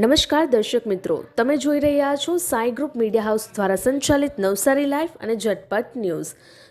નમસ્કાર દર્શક મિત્રો, તમે જોઈ રહ્યા છો સાઈ ગ્રુપ મીડિયા હાઉસ દ્વારા સંચાલિત નવસારી લાઈફ અને ઝટપટ ન્યૂઝ.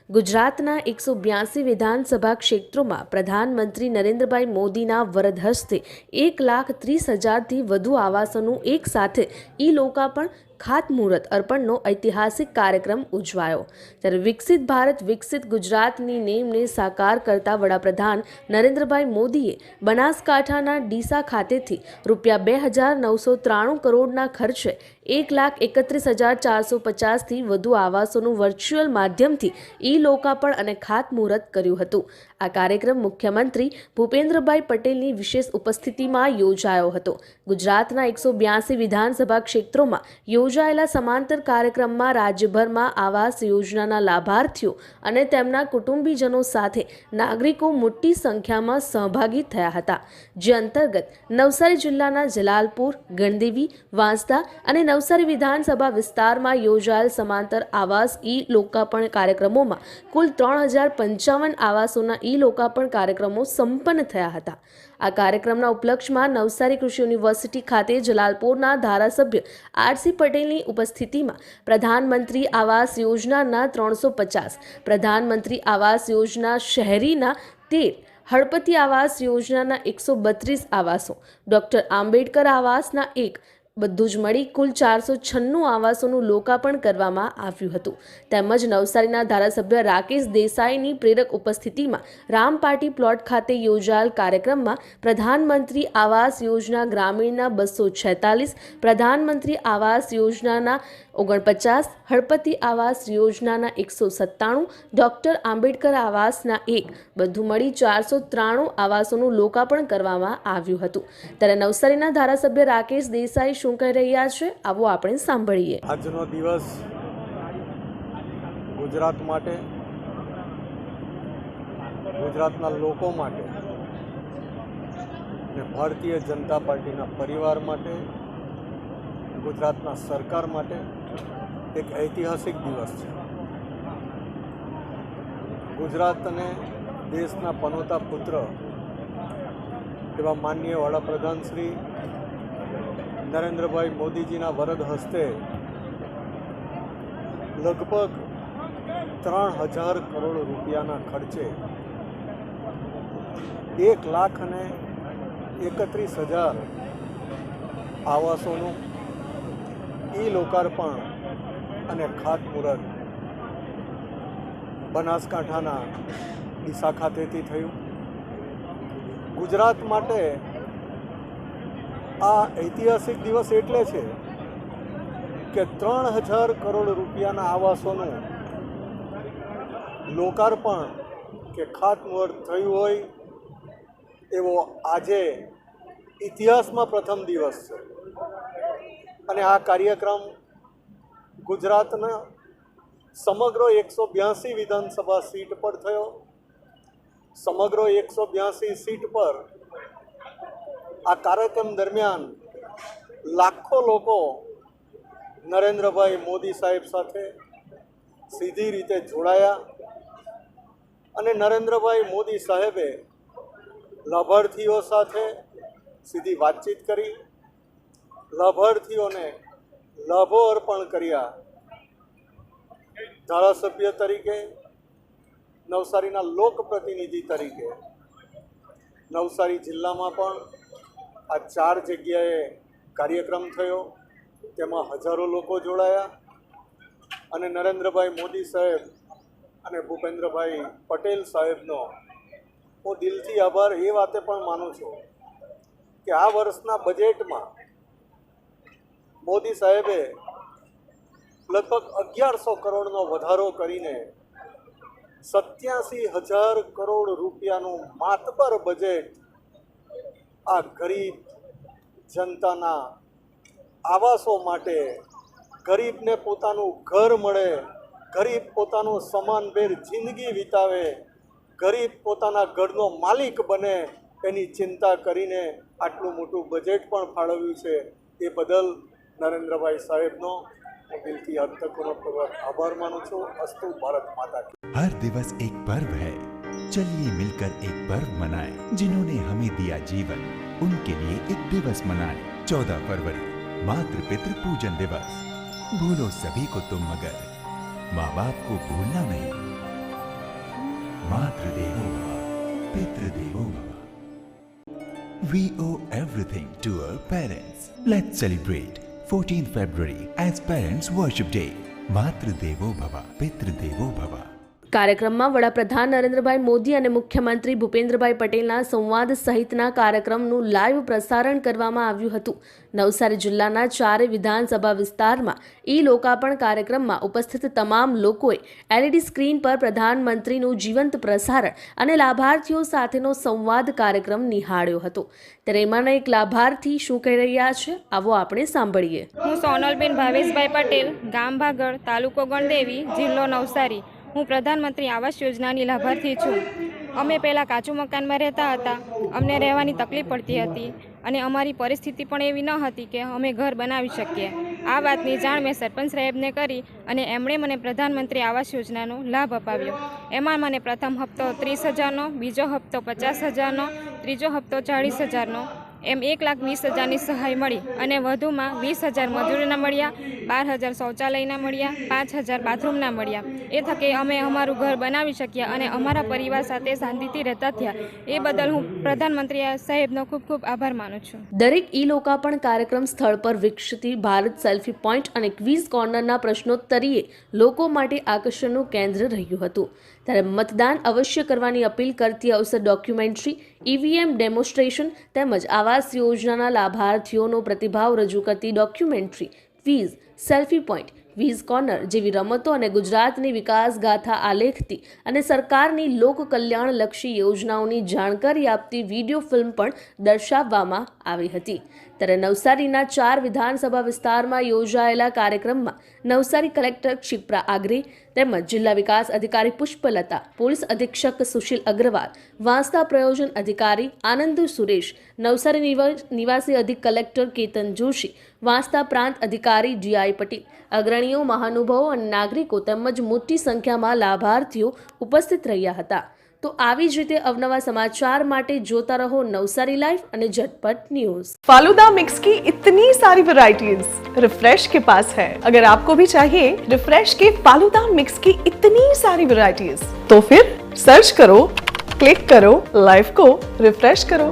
ગુજરાતના એકસો બ્યાસી વિધાનસભા ક્ષેત્રોમાં પ્રધાનમંત્રી નરેન્દ્રભાઈ મોદીના વરદ હસ્તે એક લાખ ત્રીસ હજારથી વધુ આવાસોનું એક સાથે ઈ લોકાર્પણ ખાતમુહૂર્ત અર્પણનો ઐતિહાસિક કાર્યક્રમ ઉજવાયો. ત્યારે વિકસિત ભારત, વિકસિત ગુજરાતની નેમને સાકાર કરતા વડાપ્રધાન નરેન્દ્રભાઈ મોદીએ બનાસકાંઠાના ડીસા ખાતેથી રૂપિયા બે હજાર નવસો ત્રાણું કરોડના ખર્ચે એક લાખ એકત્રીસ હજાર ચારસો પચાસથી વધુ આવાસોનું વર્ચ્યુઅલ માધ્યમથી ઈ લોકાર્પણ અને ખાતમુહૂર્ત કર્યું હતું. આ કાર્યક્રમ મુખ્યમંત્રી ભૂપેન્દ્રભાઈ પટેલની વિશેષ ઉપસ્થિતિમાં યોજાયો હતો. ગુજરાતના એકસો બ્યાસી વિધાનસભા ક્ષેત્રોમાં યોજાયેલા સમાંતર કાર્યક્રમમાં રાજ્યભરમાં આવાસ યોજનાના લાભાર્થીઓ અને તેમના કુટુંબીજનો સાથે નાગરિકો મોટી સંખ્યામાં સહભાગી થયા હતા. જે અંતર્ગત નવસારી જિલ્લાના જલાલપુર, ગણદેવી, વાંસદા અને નવસારી વિધાનસભા વિસ્તારમાં યોજાયેલ સમાંતર આવાસ ઈ લોકાર્પણ કાર્યક્રમોમાં કુલ ત્રણ હજાર પંચાવન આવાસોના ઈ લોકાર્પણ કાર્યક્રમો સંપન્ન થયા હતા. આ કાર્યક્રમના ઉપલક્ષમાં નવસારી કૃષિ યુનિવર્સિટી ખાતે જલાલપોરના ધારાસભ્ય આરસી પટેલની ઉપસ્થિતિમાં પ્રધાનમંત્રી આવાસ યોજનાના ત્રણસો પચાસ, પ્રધાનમંત્રી આવાસ યોજના શહેરીના તેર, હળપતિ આવાસ યોજનાના એકસો બત્રીસ આવાસો, ડૉક્ટર આંબેડકર આવાસના એક બધું જ મળી કુલ ચારસો છન્નું આવાસોનું લોકાર્પણ કરવામાં આવ્યું હતું. તેમજ નવસારીના ધારાસભ્ય રાકેશ દેસાઈની પ્રેરક ઉપસ્થિતિમાં રામપાટી પ્લોટ ખાતે યોજાયેલ કાર્યક્રમમાં પ્રધાનમંત્રી આવાસ યોજના ગ્રામીણના બસો છેતાલીસ, પ્રધાનમંત્રી આવાસ યોજનાના ઓગણપચાસ હળપતિ આવાસ યોજનાના એકસો સત્તાણું, ડૉક્ટર આંબેડકર આવાસના એક, બધું મળી ચારસો ત્રાણું આવાસોનું લોકાર્પણ કરવામાં આવ્યું હતું. ત્યારે નવસારીના ધારાસભ્ય રાકેશ દેસાઈ શું કહી રહ્યા છે, આવો આપણે સાંભળીએ. આજનો દિવસ ગુજરાત માટે, ગુજરાતના લોકો માટે ને ભારતીય જનતા પાર્ટીના પરિવાર માટે, ગુજરાતના સરકાર માટે એક ઐતિહાસિક દિવસ છે. ગુજરાત અને દેશના પનોતા પુત્ર એવા માનનીય વડાપ્રધાન શ્રી નરેન્દ્રભાઈ મોદીજીના વરદ હસ્તે લગભગ ત્રણ હજાર કરોડ રૂપિયાના ખર્ચે એક લાખ અને એકત્રીસ હજાર આવાસોનું ઈ લોકાર્પણ અને ખાતમુહૂર્ત બનાસકાંઠાના ડીસા ખાતેથી થયું. ગુજરાત માટે આ ઐતિહાસિક દિવસ એટલે છે કે ત્રણ હજાર કરોડ રૂપિયાના આવાસોનું લોકાર્પણ કે ખાતમુહૂર્ત થયું હોય એવો આજે ઇતિહાસમાં પ્રથમ દિવસ છે. અને આ કાર્યક્રમ ગુજરાતના સમગ્ર એકસો બ્યાસી વિધાનસભા સીટ પર થયો. સમગ્ર એકસો બ્યાસી સીટ પર આ કાર્યક્રમ દરમિયાન લાખો લોકો નરેન્દ્રભાઈ મોદી સાહેબ સાથે સીધી રીતે જોડાયા અને નરેન્દ્રભાઈ મોદી સાહેબે લાભાર્થીઓ સાથે સીધી વાતચીત કરી. લાભાર્થીઓને લાભો અર્પણ કર્યા. ધારાસભ્ય તરીકે, નવસારીના લોકપ્રતિનિધિ તરીકે, નવસારી જિલ્લામાં પણ આ ચાર જગ્યાએ કાર્યક્રમ થયો. તેમાં હજારો લોકો જોડાયા અને નરેન્દ્રભાઈ મોદી સાહેબ અને ભૂપેન્દ્રભાઈ પટેલ સાહેબનો હું દિલથી આભાર એ વાતે પણ માનું છું કે આ વર્ષના બજેટમાં મોદી સાહેબે લગભગ અગિયારસો કરોડનો વધારો કરીને સત્યાસી હજાર કરોડ રૂપિયાનું માતબર બજેટ આ ગરીબ જનતાના આવાસો માટે ગરીબને પોતાનું ઘર મળે, ગરીબ પોતાનું સમાનભેર જિંદગી વિતાવે, ગરીબ પોતાના ઘરનો માલિક બને એની ચિંતા કરીને આટલું મોટું બજેટ પણ ફાળવ્યું છે. એ બદલ નરેન્દ્રભાઈ સાહેબનો હું દિલથી હસ્તપૂર્વક આભાર માનું છું અસ્તુ ભારત માતા કી हर दिवस एक पर्व है चलिए मिलकर एक पर्व मनाएं जिन्होंने हमें दिया जीवन उनके लिए एक दिवस मनाएं चौदह फरवरी मातृ पितृ पूजन दिवस भूलो सभी को तुम मगर माँ बाप को भूलना नहीं मातृदेवो भव पितृदेवो भव We owe everything to our parents. Let's celebrate 14th February as Parents Worship Day. Matrudevo Bhava, Pitradevo Bhava. કાર્યક્રમમાં વડાપ્રધાન નરેન્દ્રભાઈ મોદી અને મુખ્યમંત્રી ભૂપેન્દ્રભાઈ પટેલના સંવાદ સહિતના કાર્યક્રમનું લાઈવ પ્રસારણ કરવામાં આવ્યું હતું. નવસારી જિલ્લાના ચારે વિધાનસભા વિસ્તારમાં ઈ લોકાર્પણ કાર્યક્રમમાં ઉપસ્થિત તમામ લોકોએ એલઈડી સ્ક્રીન પર પ્રધાનમંત્રીનું જીવંત પ્રસારણ અને લાભાર્થીઓ સાથેનો સંવાદ કાર્યક્રમ નિહાળ્યો હતો. ત્યારે એમાંના એક લાભાર્થી શું કહી રહ્યા છે, આવો આપણે સાંભળીએ. હું સોનલબેન ભાવેશભાઈ પટેલ, ગામ ભાગળ, તાલુકો ગણદેવી, જિલ્લો નવસારી. હું પ્રધાનમંત્રી આવાસ યોજનાની લાભાર્થી છું. અમે પહેલાં કાચું મકાનમાં રહેતા હતા. અમને રહેવાની તકલીફ પડતી હતી અને અમારી પરિસ્થિતિ પણ એવી ન હતી કે અમે ઘર બનાવી શકીએ. આ વાતની જાણ મેં સરપંચ સાહેબને કરી અને એમણે મને પ્રધાનમંત્રી આવાસ યોજનાનો લાભ અપાવ્યો. એમાં મને પ્રથમ હપ્તો ત્રીસ હજારનો, બીજો હપ્તો પચાસ હજારનો, ત્રીજો હપ્તો ચાળીસ હજારનો એમ એક લાખ વીસ હજારની સહાય મળી અને વધુમાં વીસ હજાર મજૂરીના મળ્યા, બાર હજાર શૌચાલયના મળ્યા, પાંચ હજાર બાથરૂમના મળ્યા. એ થકે અમે અમારું ઘર બનાવી શક્યા અને અમારા પરિવાર સાથે શાંતિથી રહેતા થયા. એ બદલ હું પ્રધાનમંત્રી સાહેબનો ખૂબ ખૂબ આભાર માનું છું. દરેક ઈ લોકાર્પણ કાર્યક્રમ સ્થળ પર વિકસતી ભારત સેલ્ફી પોઈન્ટ અને ક્વિઝ કોર્નરના પ્રશ્નોત્તરીએ લોકો માટે આકર્ષણનું કેન્દ્ર રહ્યું હતું. ત્યારે મતદાન અવશ્ય કરવાની અપીલ કરતી અવસર ડોક્યુમેન્ટરી ઈવીએમ ડેમોન્સ્ટ્રેશન તેમજ આવાસ યોજનાના લાભાર્થીઓનો પ્રતિભાવ રજૂ કરતી documentary quiz selfie point, quiz corner જેવી રમતો અને ગુજરાતની વિકાસ ગાથા આલેખતી અને સરકારની લોક કલ્યાણલક્ષી યોજનાઓની જાણકારી આપતી વીડિયો ફિલ્મ પણ દર્શાવવામાં આવી હતી. ત્યારે નવસારીના ચાર વિધાનસભા વિસ્તારમાં યોજાયેલા કાર્યક્રમમાં નવસારી કલેક્ટર ક્ષિપ્રા આગરી તેમજ જિલ્લા વિકાસ અધિકારી પુષ્પલતા, પોલીસ અધિક્ષક સુશીલ અગ્રવાલ, વાંસદા પ્રયોજન અધિકારી આનંદ સુરેશ, નવસારી નિવાસી અધિક કલેક્ટર કેતન જોશી, વાંસદા પ્રાંત અધિકારી જીઆઈ પટેલ, અગ્રણીઓ મહાનુભાવો અને નાગરિકો તેમજ મોટી સંખ્યામાં લાભાર્થીઓ ઉપસ્થિત રહ્યા હતા. તો આવી જ રીતે અવનવા સમાચાર માટે જોતા રહો નવસારી લાઈવ અને ઝટપટ ન્યૂઝ फालूदा मिक्स की इतनी सारी वैरायटीज रिफ्रेश के पास है अगर आपको भी चाहिए रिफ्रेश के फालूदा मिक्स की इतनी सारी वैरायटीज तो फिर सर्च करो क्लिक करो लाइफ को रिफ्रेश करो